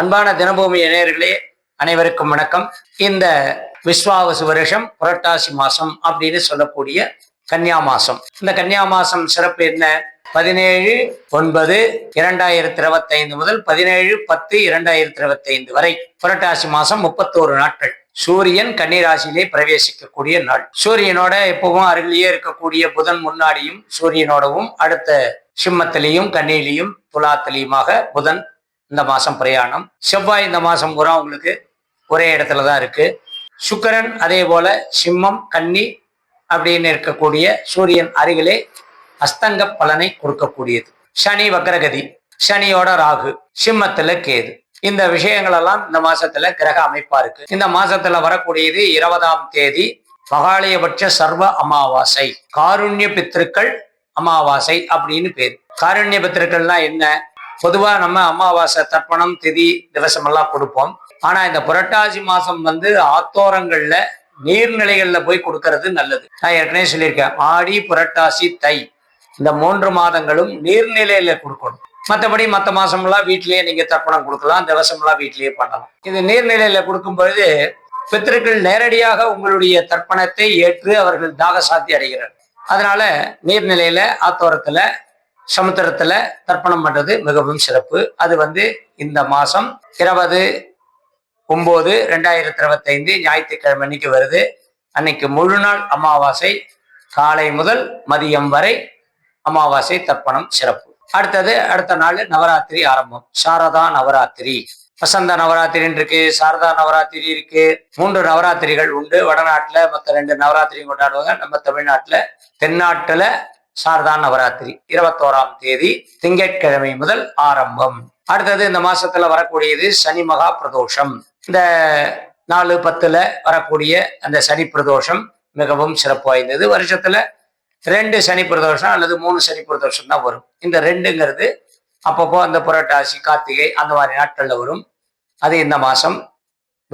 அன்பான தினபூமி இணையர்களே அனைவருக்கும் வணக்கம். இந்த விஸ்வாவசு வருஷம் புரட்டாசி மாசம் அப்படின்னு சொல்லக்கூடிய கன்னியா மாசம். இந்த கன்னியா மாசம் சிறப்பு என்ன? பதினேழு ஒன்பது இரண்டாயிரத்தி இருபத்தி ஐந்து முதல் பதினேழு பத்து இரண்டாயிரத்தி இருபத்தி ஐந்து வரை புரட்டாசி மாசம் முப்பத்தோரு நாட்கள். சூரியன் கன்னிராசியிலே பிரவேசிக்கக்கூடிய நாள். சூரியனோட எப்பவும் அருகிலேயே இருக்கக்கூடிய புதன் முன்னாடியும் சூரியனோடவும் அடுத்த சிம்மத்திலையும் கன்னியிலையும் துலாத்திலையுமாக புதன் இந்த மாதம் பிரயாணம். செவ்வாய் இந்த மாதம் பூரா உங்களுக்கு ஒரே இடத்துல தான் இருக்கு. சுக்கரன் அதே போல சிம்மம் கன்னி அப்படின்னு இருக்கக்கூடிய சூரியன் அருகிலே அஸ்தங்க பலனை கொடுக்கக்கூடியது. சனி வக்ரகதி சனியோட ராகு சிம்மத்துல கேது. இந்த விஷயங்கள் எல்லாம் இந்த மாசத்துல கிரக அமைப்பா இருக்கு. இந்த மாசத்துல வரக்கூடியது இருபதாம் தேதி மகாலயபட்ச சர்வ அமாவாசை. காருண்ய பித்திருக்கள் அமாவாசை அப்படின்னு பேர். காருண்ய பித்திருக்கள்னா என்ன? பொதுவா நம்ம அமாவாசை தர்ப்பணம் திதி திவசம் எல்லாம் கொடுப்போம். ஆனா இந்த புரட்டாசி மாசம் வந்து ஆத்தோரங்கள்ல நீர்நிலைகள்ல போய் கொடுக்கறது நல்லது. நான் ஏற்கனவே சொல்லியிருக்கேன் ஆடி புரட்டாசி தை. இந்த மூன்று மாதங்களும் நீர்நிலையில கொடுக்கணும். மற்றபடி மற்ற மாசம்லாம் வீட்டிலேயே நீங்க தர்ப்பணம் கொடுக்கலாம் திவசம்லாம் வீட்டிலேயே பண்ணலாம். இது நீர்நிலையில கொடுக்கும் பொழுது பித்திருக்கள் நேரடியாக உங்களுடைய தர்ப்பணத்தை ஏற்று அவர்கள் தாக சாத்தி அடைகிறார்கள். அதனால நீர்நிலையில ஆத்தோரத்துல சமுத்திரத்துல தர்ப்பணம் பண்றது மிகவும் சிறப்பு. அது வந்து இந்த மாசம் இருபது ஒன்பது ரெண்டாயிரத்தி இருபத்தைந்து ஞாயிற்றுக்கிழமை அன்னைக்கு வருது. அன்னைக்கு முழு நாள் அமாவாசை. காலை முதல் மதியம் வரை அமாவாசை தர்ப்பணம் சிறப்பு. அடுத்தது அடுத்த நாள் நவராத்திரி ஆரம்பம். சாரதா நவராத்திரி. வசந்த நவராத்திரின்னு இருக்கு சாரதா நவராத்திரி இருக்கு. மூன்று நவராத்திரிகள் உண்டு. வடநாட்டுல மற்ற ரெண்டு நவராத்திரியும் கொண்டாடுவாங்க. நம்ம தமிழ்நாட்டுல தென்னாட்டுல சாரதா நவராத்திரி இருபத்தோராம் தேதி திங்கட்கிழமை முதல் ஆரம்பம். அடுத்தது இந்த மாசத்துல வரக்கூடியது சனி மகா பிரதோஷம். இந்த நாலு பத்துல வரக்கூடிய அந்த சனி பிரதோஷம் மிகவும் சிறப்பு வாய்ந்தது. வருஷத்துல ரெண்டு சனி பிரதோஷம் அல்லது மூணு சனி பிரதோஷம் தான் வரும். இந்த ரெண்டுங்கிறது அப்பப்போ அந்த புரட்டாசி கார்த்திகை அந்த மாதிரி நாட்கள்ல வரும். அது இந்த மாசம்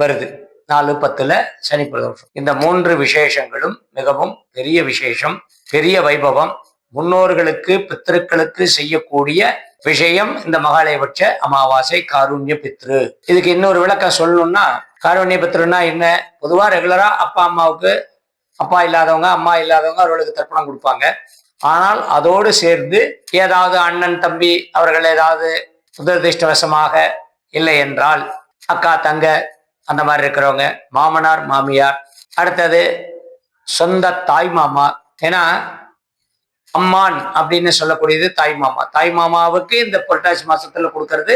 வருது. நாலு பத்துல சனி பிரதோஷம். இந்த மூன்று விசேஷங்களும் மிகவும் பெரிய விசேஷம் பெரிய வைபவம் முன்னோர்களுக்கு பித்திருக்களுக்கு செய்யக்கூடிய விஷயம் இந்த மகாலயபட்ச அமாவாசை காருண்ய பித்ரு. இதுக்கு இன்னொரு விளக்கம் சொல்லணும்னா காருண்ய பித்ருன்னா என்ன? பொதுவா ரெகுலரா அப்பா அம்மாவுக்கு அப்பா இல்லாதவங்க அம்மா இல்லாதவங்க அவர்களுக்கு தர்ப்பணம் கொடுப்பாங்க. ஆனால் அதோடு சேர்ந்து ஏதாவது அண்ணன் தம்பி அவர்கள் ஏதாவது துரதிருஷ்டவசமாக இல்லை என்றால் அக்கா தங்க அந்த மாதிரி இருக்கிறவங்க மாமனார் மாமியார் அடுத்தது சொந்த தாய் மாமா. ஏன்னா அம்மான் அப்படின்னு சொல்லக்கூடியது தாய் மாமா. தாய் மாமாவுக்கு இந்த புரட்டாசி மாசத்துல கொடுக்கறது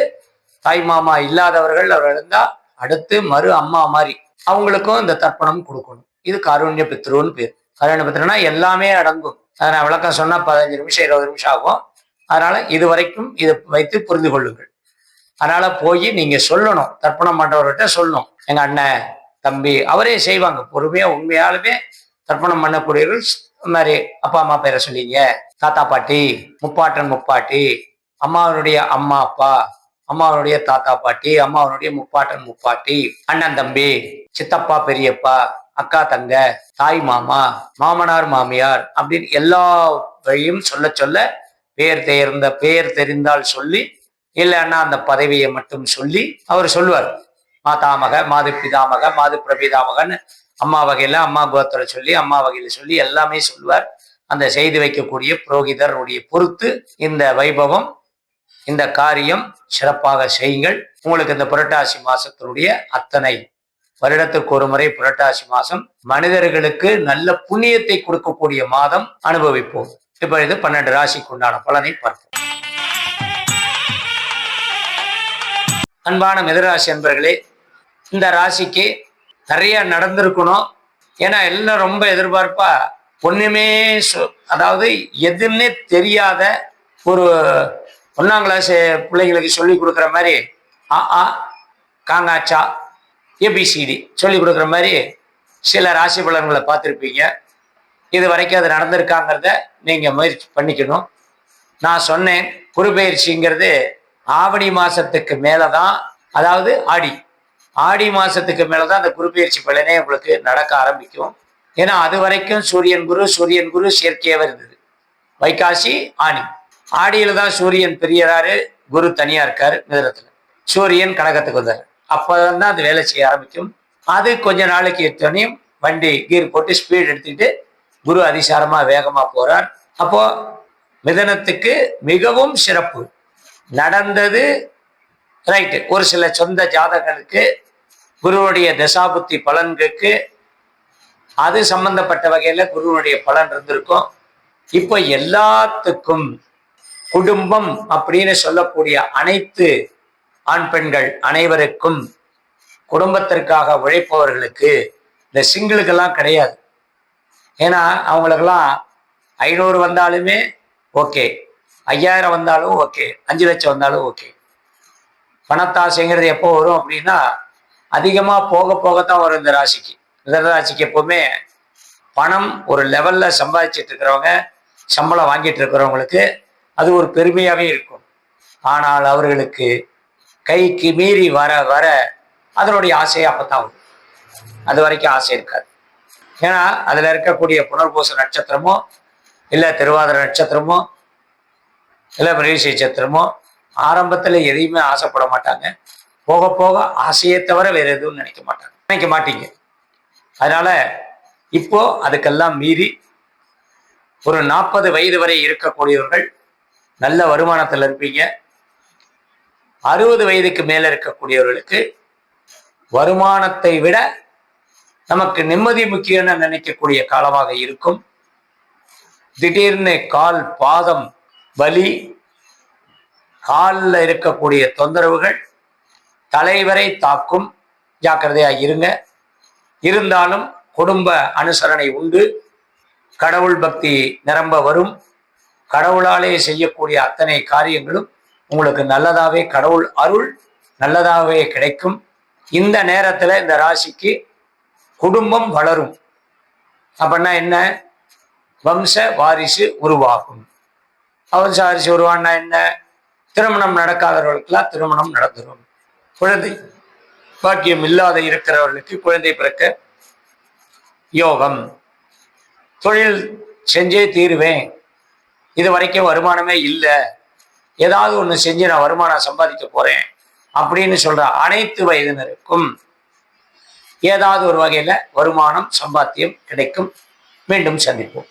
தாய் மாமா இல்லாதவர்கள் அவர் இருந்தா அடுத்து மறு அம்மா மாதிரி அவங்களுக்கும் இந்த தர்ப்பணம் கொடுக்கணும். இது காருண்ய பித்ருன்னு பேர். காருண்ய பித்ருனா எல்லாமே அடங்கும். அதை நான் விளக்கம் சொன்னா பதினஞ்சு நிமிஷம் இருபது நிமிஷம் ஆகும். அதனால இது வரைக்கும் இதை வைத்து புரிந்து கொள்ளுங்கள். அதனால போய் நீங்க சொல்லணும். தர்ப்பணம் பண்றவர்கிட்ட சொல்லணும். எங்க அண்ணன் தம்பி அவரே செய்வாங்க. பொறுமையா உண்மையாலுமே தர்ப்பணம் பண்ணக்கூடியவர்கள் இந்த மாதிரி அப்பா அம்மா பேரை சொல்லிங்க. தாத்தா பாட்டி முப்பாட்டன் முப்பாட்டி அம்மாவனுடைய அம்மா அப்பா அம்மாவனுடைய தாத்தா பாட்டி அம்மாவனுடைய முப்பாட்டன் முப்பாட்டி அண்ணன் தம்பி சித்தப்பா பெரியப்பா அக்கா தங்க தாய் மாமா மாமனார் மாமியார் அப்படின்னு எல்லா வழியும் சொல்ல சொல்ல பேர் தேர்ந்த பேர் தெரிந்தால் சொல்லி இல்லைன்னா அந்த பதவியை மட்டும் சொல்லி அவர் சொல்லுவார். மாதாமக மாது பிதாமக மாது பிரபிதாமகன்னு அம்மா வகையில அம்மா கோத்திர சொல்லி அம்மா வகையில சொல்லி எல்லாமே சொல்லுவார். அந்த செய்து வைக்கக்கூடிய புரோகிதருடைய பொறுத்து இந்த வைபவம் இந்த காரியம் சிறப்பாக செய்யுங்கள். உங்களுக்கு இந்த புரட்டாசி மாசத்தினுடைய அத்தனை வருடத்துக்கு ஒரு முறை புரட்டாசி மாசம். மனிதர்களுக்கு நல்ல புண்ணியத்தை கொடுக்கக்கூடிய மாதம் அனுபவிப்போம். இப்பொழுது பன்னெண்டு ராசிக்கு உண்டான பலனை பார்ப்போம். அன்பான மிதராசி அன்பர்களே இந்த ராசிக்கு நிறைய நடந்திருக்கணும். ஏன்னா எல்லாம் ரொம்ப எதிர்பார்ப்பா ஒன்றுமே சொ- அதாவது எதுன்னே தெரியாத ஒரு ஒன்றாம் கிளாஸ் பிள்ளைங்களுக்கு சொல்லி கொடுக்குற மாதிரி ஆ ஆ காங்காச்சா ஏபிசிடி சொல்லி கொடுக்குற மாதிரி சில ராசி பலன்களை பார்த்துருப்பீங்க. இது வரைக்கும் அது நடந்திருக்காங்கிறத நீங்கள் முயற்சி பண்ணிக்கணும். நான் சொன்னேன் குருபெயர்ச்சிங்கிறது ஆவணி மாதத்துக்கு மேலே தான் அதாவது ஆடி. ஆடி மாசத்துக்கு மேலதான் அந்த அந்த பயிற்சி பலனே உங்களுக்கு நடக்க ஆரம்பிக்கும். ஏன்னா அது வரைக்கும் சூரியன் குரு சூரியன் குரு சேர்க்கையாவே இருந்தது. வைகாசி ஆணி. ஆடியில தான் சூரியன் பெரியறாரு குரு தனியா இருக்காரு மிதனத்துல. சூரியன் கடகத்துக்கு வந்தார். அப்போதான் அது வேலை செய்ய ஆரம்பிக்கும். அது கொஞ்ச நாளைக்கு எடுத்தோடனையும் வண்டி கீர் போட்டு ஸ்பீட் எடுத்துக்கிட்டு குரு அதிசாரமா வேகமா போறார். அப்போ மிதனத்துக்கு மிகவும் சிறப்பு. நடந்தது ரைட்டு ஒரு சில சொந்த ஜாதகருக்கு குருவுடைய தசாபுத்தி பலன்களுக்கு அது சம்பந்தப்பட்ட வகையில குருவனுடைய பலன் இருந்திருக்கும். இப்போ எல்லாத்துக்கும் குடும்பம் அப்படின்னு சொல்லக்கூடிய அனைத்து ஆண் பெண்கள் அனைவருக்கும் குடும்பத்திற்காக உழைப்பவர்களுக்கு இந்த சிங்கிளுக்கெல்லாம் கிடையாது. ஏன்னா அவங்களுக்கெல்லாம் ஐநூறு வந்தாலுமே ஓகே ஐயாயிரம் வந்தாலும் ஓகே அஞ்சு லட்சம் வந்தாலும் ஓகே பணத்தாசைங்கிறது எப்போ வரும் அப்படின்னா அதிகமாக போக போகத்தான் வரும் இந்த ராசிக்கு. இந்த எப்போவுமே பணம் ஒரு லெவல்ல சம்பாதிச்சிட்டு இருக்கிறவங்க சம்பளம் வாங்கிட்டு இருக்கிறவங்களுக்கு அது ஒரு பெருமையாகவே இருக்கும். ஆனால் அவர்களுக்கு கைக்கு மீறி வர வர அதனுடைய ஆசை அப்பதான் வரும். அது வரைக்கும் ஆசை இருக்காது. ஏன்னா அதுல இருக்கக்கூடிய புனர்பூச நட்சத்திரமோ இல்லை திருவாதிர நட்சத்திரமோ இல்லை மிருகசி நட்சத்திரமோ ஆரம்பத்துல எதையுமே ஆசைப்பட மாட்டாங்க. போக போக ஆசையை தவிர வேற எதுவும் நினைக்க மாட்டாங்க. நினைக்க மாட்டீங்க. அதனால இப்போ அதுக்கெல்லாம் மீறி ஒரு நாற்பது வயது வரை இருக்கக்கூடியவர்கள் நல்ல வருமானத்தில் இருப்பீங்க. அறுபது வயதுக்கு மேல இருக்கக்கூடியவர்களுக்கு வருமானத்தை விட நமக்கு நிம்மதி முக்கியம்னு நினைக்கக்கூடிய காலமாக இருக்கும். திடீர்னு கால் பாதம் வலி காலில் இருக்கக்கூடிய தொந்தரவுகள் தலைவரை தாக்கும். ஜாக்கிரதையாக இருங்க. இருந்தாலும் குடும்ப அனுசரணை உண்டு. கடவுள் பக்தி நிரம்ப வரும். கடவுளாலே செய்யக்கூடிய அத்தனை காரியங்களும் உங்களுக்கு நல்லதாகவே கடவுள் அருள் நல்லதாகவே கிடைக்கும். இந்த நேரத்தில் இந்த ராசிக்கு குடும்பம் வளரும். அப்படின்னா என்ன? வம்ச வாரிசு உருவாகும். வம்ச வாரிசு உருவானா என்ன? திருமணம் நடக்காதவர்களுக்கெல்லாம் திருமணம் நடந்துடும் குழந்தை. பாக்கியம் இல்லாத இருக்கிறவர்களுக்கு குழந்தை பிறக்க யோகம். தொழில் செஞ்சே தீருவேன். இது வரைக்கும் வருமானமே இல்லை. ஏதாவது ஒன்று செஞ்சு நான் வருமானம் சம்பாதிக்க போறேன் அப்படின்னு சொல்ற அனைத்து வயதினருக்கும் ஏதாவது ஒரு வகையில வருமானம் சம்பாத்தியம் கிடைக்கும். மீண்டும் சந்திப்போம்.